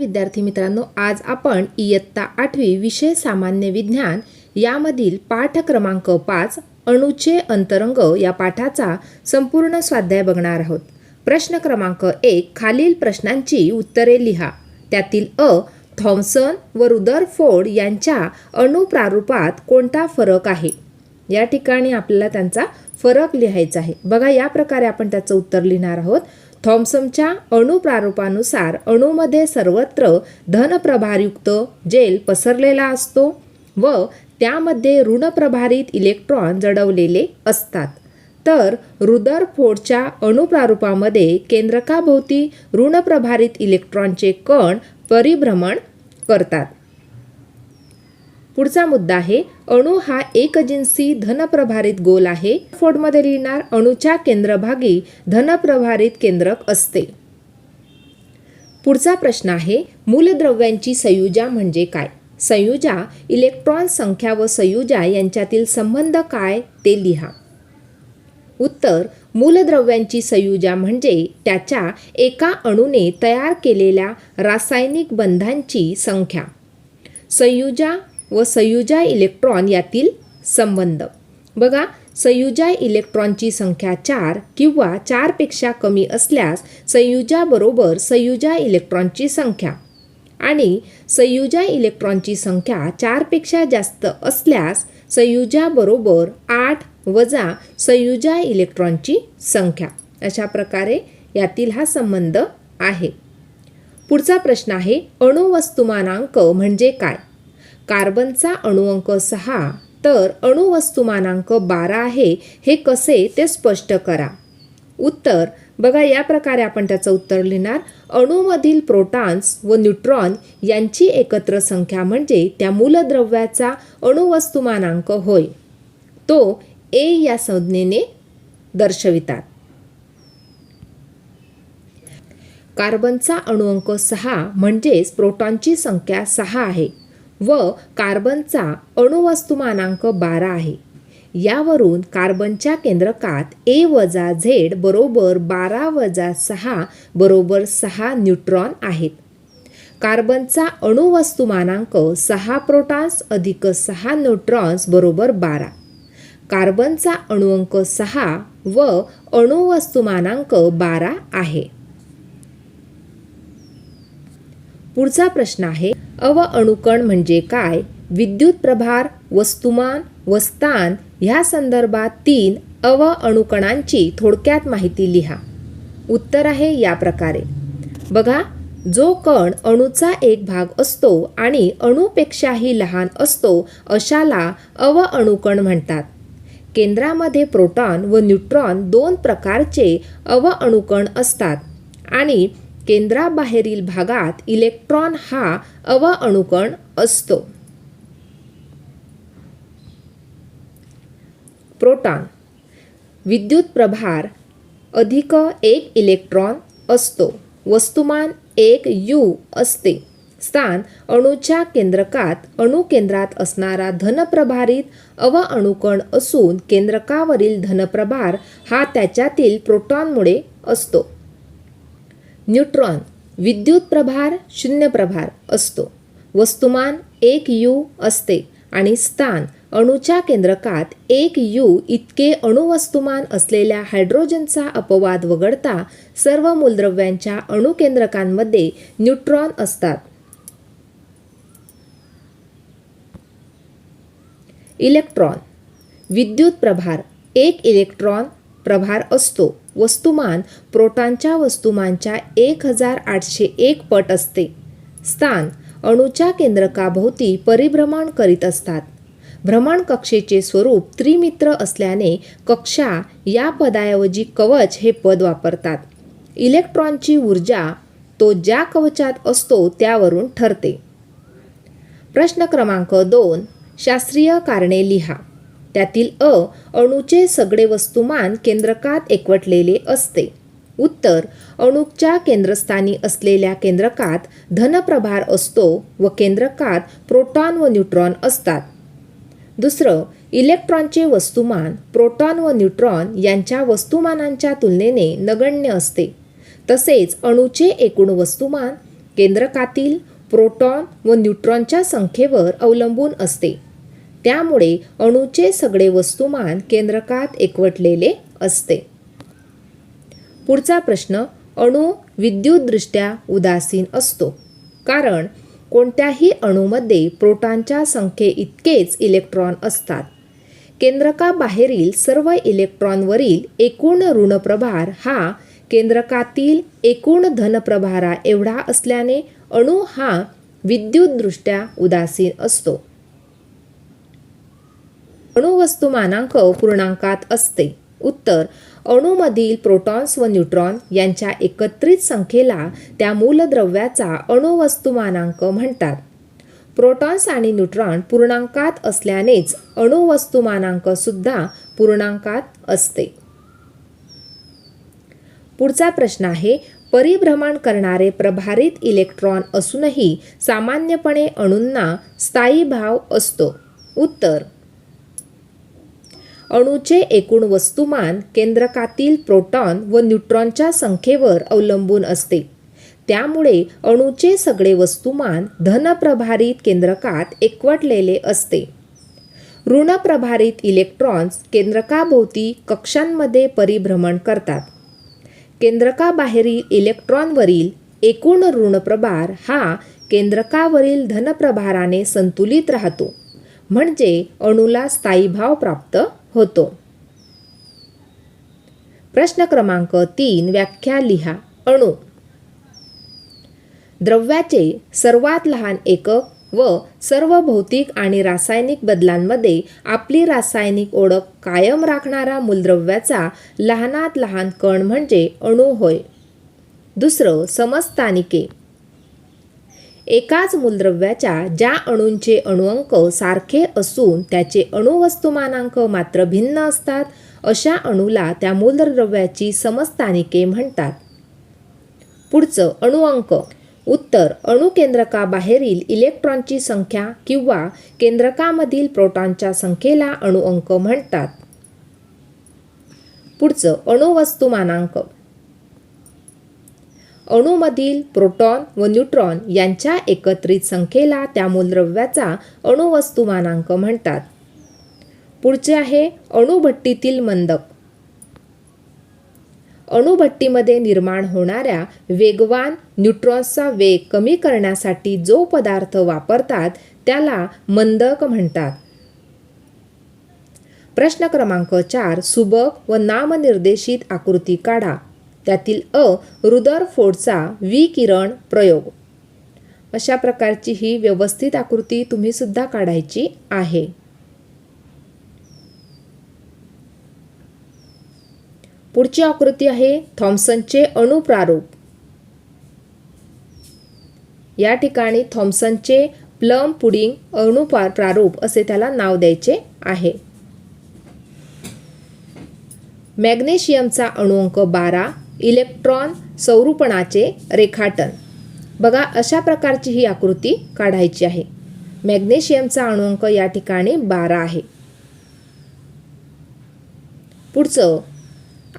विद्यार्थी मित्रांनो आज आपण इयत्ता आठवी विषय सामान्य विज्ञान यामधील पाठ क्रमांक पाच अणुचे अंतरंग या पाठाचा संपूर्ण स्वाध्याय बघणार आहोत. प्रश्न क्रमांक एक खालील प्रश्नांची उत्तरे लिहा. त्यातील अ थॉम्सन व रुदरफोर्ड यांच्या अणुप्रारूपात कोणता फरक आहे? या ठिकाणी आपल्याला त्यांचा फरक लिहायचा आहे. बघा या प्रकारे आपण त्याचं उत्तर लिहिणार आहोत. थॉम्सनच्या अणुप्रारूपानुसार अणूमध्ये सर्वत्र धनप्रभारयुक्त जेल पसरलेला असतो व त्यामध्ये ऋणप्रभारित इलेक्ट्रॉन जडवलेले असतात. तर रुदरफोर्डच्या अणुप्रारूपामध्ये केंद्रकाभोवती ऋणप्रभारित इलेक्ट्रॉनचे कण परिभ्रमण करतात. पुढचा मुद्दा आहे अणू हा एकजिन्सी धनप्रभारित गोल आहे. फोर्डमध्ये लिहिणार अणूच्या केंद्रभागी धनप्रभारित केंद्रक असते. पुढचा प्रश्न आहे मूलद्रव्यांची संयुजा म्हणजे काय? संयुजा इलेक्ट्रॉन संख्या व संयुजा यांच्यातील संबंध काय ते लिहा. उत्तर मूलद्रव्यांची संयुजा म्हणजे त्याच्या एका अणूने तयार केलेल्या रासायनिक बंधांची संख्या. संयुजा व संयुजा इलेक्ट्रॉन यातील संबंध. बघा संयुजा इलेक्ट्रॉनची संख्या चार किंवा चारपेक्षा कमी असल्यास संयुजाबरोबर संयुजा इलेक्ट्रॉनची संख्या. आणि संयुजा इलेक्ट्रॉनची संख्या चारपेक्षा जास्त असल्यास संयुजाबरोबर आठ वजा संयुजा इलेक्ट्रॉनची संख्या. अशा प्रकारे यातील हा संबंध आहे. पुढचा प्रश्न आहे अणुवस्तुमानांक म्हणजे काय? कार्बनचा अणुअंक सहा तर अणुवस्तुमानांक बारा आहे हे कसे ते स्पष्ट करा. उत्तर बघा या प्रकारे आपण त्याचं उत्तर लिहिणार. अणूमधील प्रोटॉन्स व न्यूट्रॉन यांची एकत्र संख्या म्हणजे त्या मूलद्रव्याचा अणुवस्तुमानांक होय. तो ए या संज्ञेने दर्शवितात. कार्बनचा अणुअंक सहा म्हणजेच प्रोटॉनची संख्या सहा आहे. व कार्बनचा अणुवस्तुमानांक बारा आहे. यावरून कार्बनच्या केंद्रकात ए वजा झेड बरोबर बारा वजा सहा बरोबर सहा न्यूट्रॉन आहेत. कार्बनचा अणुवस्तुमानांक सहा प्रोटॉन्स अधिक सहा न्यूट्रॉन्स बरोबर बारा. कार्बनचा अणुअंक सहा व अणुवस्तुमानांक बारा आहे. पुढचा प्रश्न आहे अव अणुकण म्हणजे काय? विद्युत प्रभार वस्तुमान व स्थान ह्या संदर्भात तीन अव अणुकणांची थोडक्यात माहिती लिहा. उत्तर आहे या प्रकारे. बघा जो कण अणूचा एक भाग असतो आणि अणूपेक्षाही लहान असतो अशाला अव अणुकण म्हणतात. केंद्रामध्ये प्रोटॉन व न्यूट्रॉन दोन प्रकारचे अव अणुकण असतात आणि केंद्राबाहेरील भागात इलेक्ट्रॉन हा अव अणुकण असतो. प्रोटॉन विद्युत प्रभार अधिक एक इलेक्ट्रॉन असतो. वस्तुमान एक यू असते. स्थान अणूच्या केंद्रकात अणुकेंद्रात असणारा धनप्रभारित अव अणुकण असून केंद्रकावरील धनप्रभार हा त्याच्यातील प्रोटॉनमुळे असतो. न्यूट्रॉन विद्युत प्रभार शून्य प्रभार असतो. वस्तुमान एक यू असते आणि स्थान अणूच्या केंद्रकात एक यू इतके अणुवस्तुमान असलेल्या हायड्रोजनचा अपवाद वगळता सर्व मूलद्रव्यांच्या अणुकेंद्रकांमध्ये न्यूट्रॉन असतात. इलेक्ट्रॉन विद्युत प्रभार एक इलेक्ट्रॉन प्रभार असतो. वस्तुमान प्रोटॉनच्या वस्तुमानच्या एक हजार आठशे एक पट असते. स्थान अणूच्या केंद्रकाभोवती परिभ्रमण करीत असतात. भ्रमण कक्षेचे स्वरूप त्रिमित्र असल्याने कक्षा या पदाऐवजी कवच हे पद वापरतात. इलेक्ट्रॉनची ऊर्जा तो ज्या कवचात असतो त्यावरून ठरते. प्रश्न क्रमांक दोन. शास्त्रीय कारणे लिहा. त्यातील अ अणूचे सगळे वस्तुमान केंद्रकात एकवटलेले असते. उत्तर अणूच्या केंद्रस्थानी असलेल्या केंद्रकात धनप्रभार असतो व केंद्रकात प्रोटॉन व न्यूट्रॉन असतात. दुसरं इलेक्ट्रॉनचे वस्तुमान प्रोटॉन व न्यूट्रॉन यांच्या वस्तुमानांच्या तुलनेने नगण्य असते. तसेच अणूचे एकूण वस्तुमान केंद्रकातील प्रोटॉन व न्यूट्रॉनच्या संख्येवर अवलंबून असते. त्यामुळे अणूचे सगळे वस्तुमान केंद्रकात एकवटलेले असते. पुढचा प्रश्न अणू विद्युतदृष्ट्या उदासीन असतो. कारण कोणत्याही अणूमध्ये प्रोटॉनच्या संख्ये इतकेच इलेक्ट्रॉन असतात. केंद्रकाबाहेरील सर्व इलेक्ट्रॉनवरील एकूण ऋणप्रभार हा केंद्रकातील एकूण धनप्रभारा एवढा असल्याने अणू हा विद्युतदृष्ट्या उदासीन असतो. अणुवस्तुमानांक पूर्णांकात असते. उत्तर अणूमधील प्रोटॉन्स व न्यूट्रॉन यांच्या एकत्रित संख्येला त्या मूलद्रव्याचा अणुवस्तुमानांक म्हणतात. प्रोटॉन्स आणि न्यूट्रॉन पूर्णांकात असल्यानेच अणुवस्तुमानांक सुद्धा पूर्णांकात असते. पुढचा प्रश्न आहे परिभ्रमण करणारे प्रभारित इलेक्ट्रॉन असूनही सामान्यपणे अणूंना स्थायी भाव असतो. उत्तर अणूचे एकूण वस्तुमान केंद्रकातील प्रोटॉन व न्यूट्रॉनच्या संख्येवर अवलंबून असते. त्यामुळे अणूचे सगळे वस्तुमान धनप्रभारित केंद्रकात एकवटलेले असते. ऋणप्रभारित इलेक्ट्रॉन्स केंद्रकाभोवती कक्षांमध्ये परिभ्रमण करतात. केंद्रकाबाहेरील इलेक्ट्रॉनवरील एकूण ऋणप्रभार हा केंद्रकावरील धनप्रभाराने संतुलित राहतो. म्हणजे अणूला स्थायीभाव प्राप्त होतो. प्रश्न क्रमांक तीन व्याख्या लिहा. अणू. द्रव्याचे सर्वात लहान एकक व सर्व भौतिक आणि रासायनिक बदलांमध्ये आपली रासायनिक ओळख कायम राखणारा मूलद्रव्याचा लहानात लहान कण म्हणजे अणू होय. दुसरं समस्थानिके. एकाच मूलद्रव्याच्या ज्या अणूंचे अणुअंक सारखे असून त्याचे अणुवस्तुमानांक मात्र भिन्न असतात अशा अणूला त्या मूलद्रव्याची समस्थानिके म्हणतात. पुढचं अणुअंक उत्तर अणुकेंद्रकाबाहेरील इलेक्ट्रॉनची संख्या किंवा केंद्रकामधील प्रोटॉनच्या संख्येला अणुअंक म्हणतात. पुढचं अणुवस्तुमानांक अणूमधील प्रोटॉन व न्यूट्रॉन यांच्या एकत्रित संख्येला त्या मूलद्रव्याचा अणुवस्तुमानांक म्हणतात. पुढचे आहे अणुभट्टीतील मंदक. अणुभट्टीमध्ये निर्माण होणाऱ्या वेगवान न्यूट्रॉन्सचा वेग कमी करण्यासाठी जो पदार्थ वापरतात त्याला मंदक म्हणतात. प्रश्न क्रमांक चार सुबक व नामनिर्देशित आकृती काढा. त्यातील अ रुदरफोर्डचा विकिरण प्रयोग. अशा प्रकारची ही व्यवस्थित आकृती तुम्ही सुद्धा काढायची आहे. पुढची आकृती आहे थॉम्सनचे अणुप्रारूप. या ठिकाणी थॉम्सनचे प्लम पुडिंग अणुपा प्रारूप असे त्याला नाव द्यायचे आहे. मॅग्नेशियमचा अणुअंक बारा इलेक्ट्रॉन स्वरूपणाचे रेखाटन. बघा अशा प्रकारची ही आकृती काढायची आहे. मॅग्नेशियमचा अणुअंक या ठिकाणी बारा आहे. पुढचं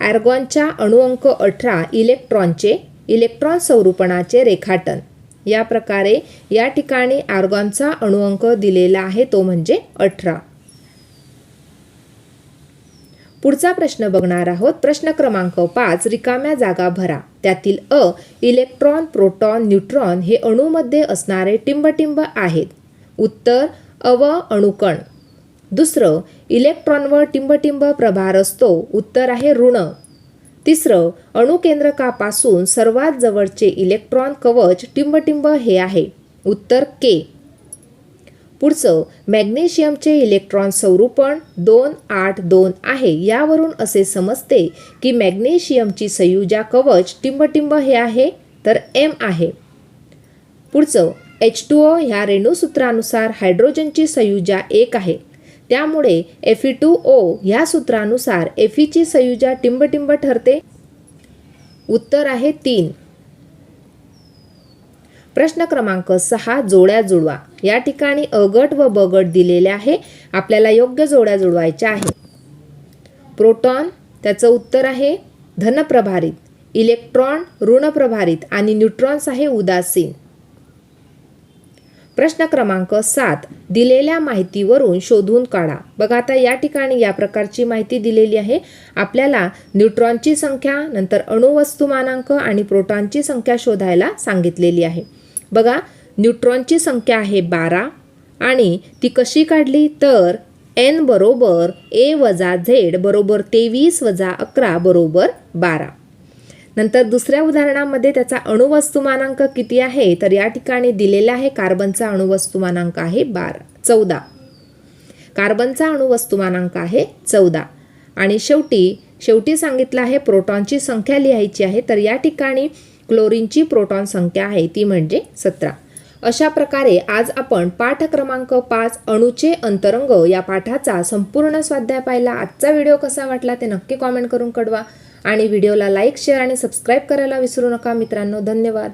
आर्गॉनच्या अणुअंक अठरा इलेक्ट्रॉनचे इलेक्ट्रॉन स्वरूपणाचे रेखाटन. या प्रकारे या ठिकाणी आर्गॉनचा अणुअंक दिलेला आहे तो म्हणजे अठरा. पुढचा प्रश्न बघणार आहोत. प्रश्न क्रमांक पाच रिकाम्या जागा भरा. त्यातील अ इलेक्ट्रॉन प्रोटॉन न्यूट्रॉन हे अणूमध्ये असणारे टिंबटिंब आहेत. उत्तर अव अणुकण. दुसरं इलेक्ट्रॉनवर टिंबटिंब प्रभार असतो. उत्तर आहे ऋण. तिसरं अणुकेंद्रकापासून सर्वात जवळचे इलेक्ट्रॉन कवच टिंबटिंब हे आहे. उत्तर के. पुढचं मॅग्नेशियमचे इलेक्ट्रॉन स्वरूपण दोन आठ दोन आहे यावरून असे समजते की मॅग्नेशियमची संयुजा कवच टिंबटिंब हे आहे तर एम आहे. पुढचं एच टू ओ ह्या रेणूसूत्रानुसार हायड्रोजनची संयुजा एक आहे. त्यामुळे एफ ई टू ओ ह्या सूत्रानुसार एफीची संयुजा टिंबटिंब ठरते. उत्तर आहे तीन. प्रश्न क्रमांक सहा जोड्या जुळवा. या ठिकाणी अगट व बगट दिलेले आहे. आपल्याला योग्य जोड्या जुळवायच्या आहे प्रोटॉन त्याचं उत्तर आहे धनप्रभारित इलेक्ट्रॉन ऋणप्रभारित आणि न्यूट्रॉन्स आहे उदासीन. प्रश्न क्रमांक सात दिलेल्या माहितीवरून शोधून काढा. बघा आता या ठिकाणी या प्रकारची माहिती दिलेली आहे. आपल्याला न्यूट्रॉनची संख्या नंतर अणुवस्तुमानांक आणि प्रोटॉनची संख्या शोधायला सांगितलेली आहे. बघा न्यूट्रॉनची संख्या आहे बारा. आणि ती कशी काढली? तर एन बरोबर ए वजा झेड बरोबर तेवीस वजा अकरा बरोबर बारा. नंतर दुसऱ्या उदाहरणामध्ये त्याचा अणुवस्तुमानांक किती आहे? तर या ठिकाणी दिलेला आहे कार्बनचा अणुवस्तुमानांक आहे बारा. चौदा. कार्बनचा अणुवस्तुमानांक आहे चौदा. आणि शेवटी शेवटी सांगितलं आहे प्रोटॉनची संख्या लिहायची आहे. तर या ठिकाणी क्लोरीनची प्रोटॉन संख्या आहे ती म्हणजे सतरा. अशा प्रकारे आज आपण पाठ क्रमांक पाच अणुचे अंतरंग या पाठाचा संपूर्ण स्वाध्याय पाहिला. आजचा व्हिडिओ कसा वाटला ते नक्की कॉमेंट करून कळवा. आणि व्हिडिओला लाईक शेअर आणि सबस्क्राईब करायला विसरू नका मित्रांनो. धन्यवाद.